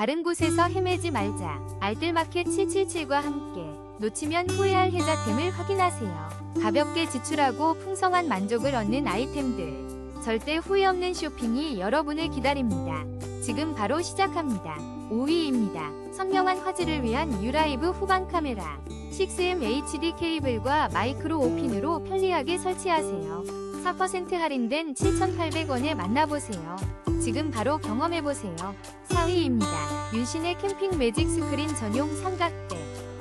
다른 곳에서 헤매지 말자. 알뜰마켓 777과 함께 놓치면 후회할 혜자템을 확인하세요. 가볍게 지출하고 풍성한 만족을 얻는 아이템들. 절대 후회 없는 쇼핑이 여러분을 기다립니다. 지금 바로 시작합니다. 5위입니다. 선명한 화질을 위한 유라이브 후방 카메라. 6M HD 케이블과 마이크로 오핀으로 편리하게 설치하세요. 4% 할인된 7,800원에 만나보세요. 지금 바로 경험해보세요. 4위입니다. 윤신의 캠핑 매직 스크린 전용 삼각대.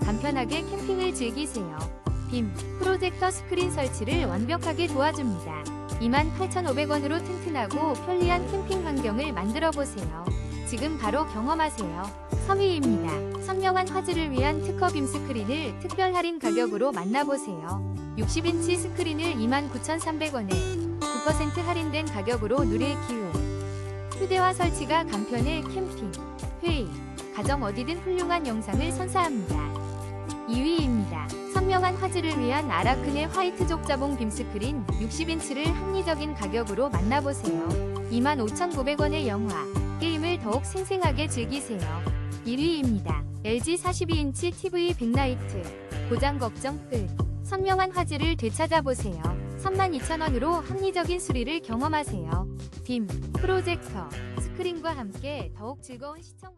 간편하게 캠핑을 즐기세요. 빔, 프로젝터 스크린 설치를 완벽하게 도와줍니다. 28,500원으로 튼튼하고 편리한 캠핑 환경을 만들어보세요. 지금 바로 경험하세요. 3위입니다. 선명한 화질을 위한 특허 빔 스크린을 특별 할인 가격으로 만나보세요. 60인치 스크린을 29,300원에 9% 할인된 가격으로 누릴 기회. 휴대화 설치가 간편해 캠핑, 회의, 가정 어디든 훌륭한 영상을 선사합니다. 2위입니다. 선명한 화질을 위한 아라크네 화이트 족자봉 빔스크린 60인치를 합리적인 가격으로 만나보세요. 25,900원의 영화, 게임을 더욱 생생하게 즐기세요. 1위입니다. LG 42인치 TV 빅라이트, 고장 걱정 끝. 선명한 화질을 되찾아보세요. 32,000원으로 합리적인 수리를 경험하세요. 빔, 프로젝터, 스크린과 함께 더욱 즐거운 시청